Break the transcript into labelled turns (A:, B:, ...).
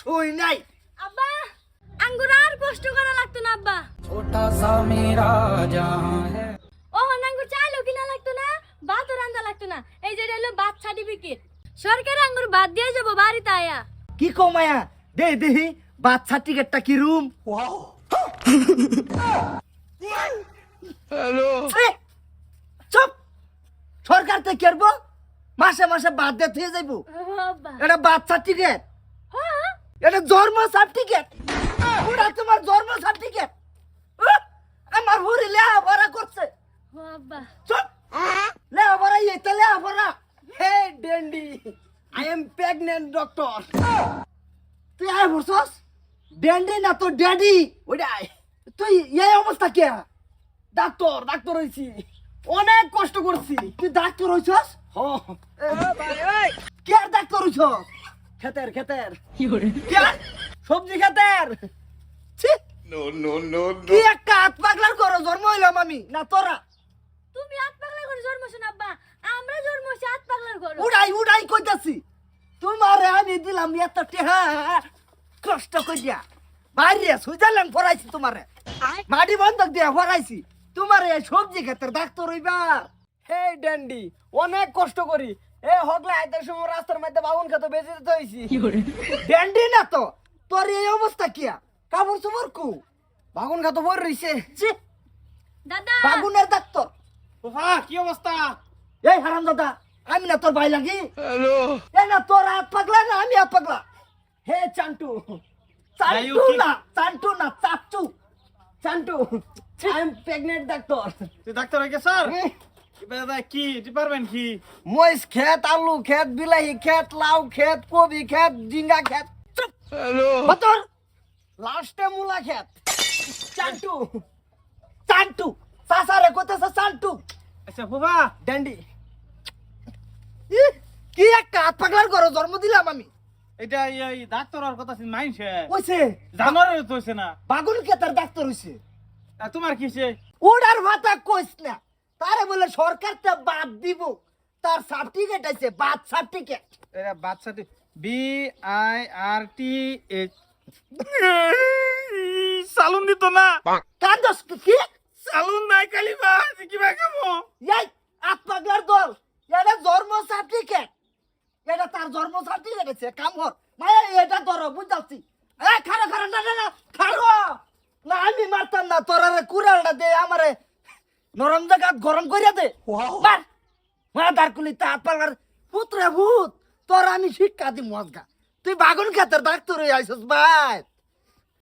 A: সই নাই।
B: আব্বা আঙ্গুর আর কষ্ট করা লাগতো না আব্বা।
C: ছোটা সা মেরা জাহান হ্যায়
B: ও আঙ্গুর চাইলো কিনা লাগতো না ভাত রান্দা লাগতো না। এই যে হলো ভাত সার্টিফিকেট সরকার আঙ্গুর বাদ দিয়ে যাব বাড়িতে আয়া।
A: কি কো মায়া? দে দেহি ভাত সার্টিফিকেটটা কি রুম? ওয়াও। হ্যালো। চুপ! সরকার থেকে মাসে মাসে বাদ দিয়ে যাইব। এটা বাচ্চা টিকেট এটা জন্ম সার্টিফিকেট ওটা তোমার জন্ম সার্টিফিকেট আমার হুরি লেহাপড়া করছে।
B: ও আব্বা।
A: চুপ। লেহাপড়া এটা লেহাপড়া। Hey ডেন্ডি I am pregnant doctor তুই আয় বসস। ডেন্ডি না তো ড্যাডি? ওইটাই তুই এই অবস্থা কে? ডাক্তার ডাক্তার হইছি। অনেক কষ্ট করছি। তুই ডাক্তার হইছস? হ। কে আর ডাক্তার হইছস? খেতের খেতের? সবজি খেতের। কি একটা হাত পাগলার করো জন্ম হইলাম আমি? না তোরা?
B: তুমি হাত পাগলা করে জন্মছেন আব্বা? আমরা জন্মছি হাত পাগলার করো
A: উড়াই উড়াই কইতাছি। তোমারে আমি দিলাম এত টেহা। কষ্ট কইয়া বাইরে সুইজারল্যান্ড ফরাইছি তোমারে। মাটি বন্ধক দিয়া ফরাইছি তোমারে সবজি ক্ষেতের ডাক্তার হইবার। হে ড্যান্ডি অনেক কষ্ট করি। এ হগলে আইতে সময় রাস্তার মধ্যে বাগুন খেতে বেঁচে দিতে হইছি। ড্যান্ডি না তো তোর এই অবস্থা কিয়া কাপড় চোপড় কু। বাগুন খাতো বই রইছে।
B: দাদা!
A: বাগুনের ডাক্তার।
D: হ্যাঁ কি অবস্থা?
A: এই হারাম দাদা আমি না তোর ভাই লাগি। হ্যালো। এ না তোর হাত পাগলা না আমি হাত পাগলা? হে চান্টু চান্টু না চান্টু না চাচু Chantu I am pregnant doctor
D: তুই ডাক্তার হয়ে স্যার? দাদা কি? ডিপার্টমেন্ট কি?
A: মহিষ খেত আলু খেত বিলাহি খেত লাউ খেত কবি খেত ডিঙ্গা খেত। হ্যালো। বতর! লাস্টে মুলা খেত। চান্টু। চান্টু। সাসারে চান্টু।
D: আচ্ছা ফুফা।
A: ড্যান্ডি কি একটা হাত পাগলার ঘরে জন্ম দিলাম আমি।
D: এটা এই ডাক্তার আর কথা মাইনছে
A: ওইছে
D: জানোয়ারের তো হইছে না।
A: বাগুন কেতার ডাক্তার হইছে।
D: তোমার কিসে
A: ওড়ার ভাতা কইস না। তারে বলে সরকার তে বাদ দিব। তার সার্টিফিকেট আছে বাদ সার্টিফিকেট
D: এটা বাচ্চাটি B I R T H সালুন দিত না।
A: কান্দস কি?
D: সালুন নাই কালিবা কিবা কামো
A: এই হাত পাগলার দল। এটা জন্ম সার্টিফিকেট এটা তার জন্ম সার্টিফিকেট আছে কাম কর। মায়া এটা ধরো বুঝাচ্ছি। এ খারো খারো না না না খারো না আমি মারতাম না তোরারে কুড়ালটা দে আমারে নরম জায়গা গরম করিয়া দে। মা দারকুলি তা হাত পাগলার পুত্রে ভূত তোর আমি শিক্ষা দি মজগা তুই বাগুন খাতের ডাক্তার হয়ে আইসস ভাই।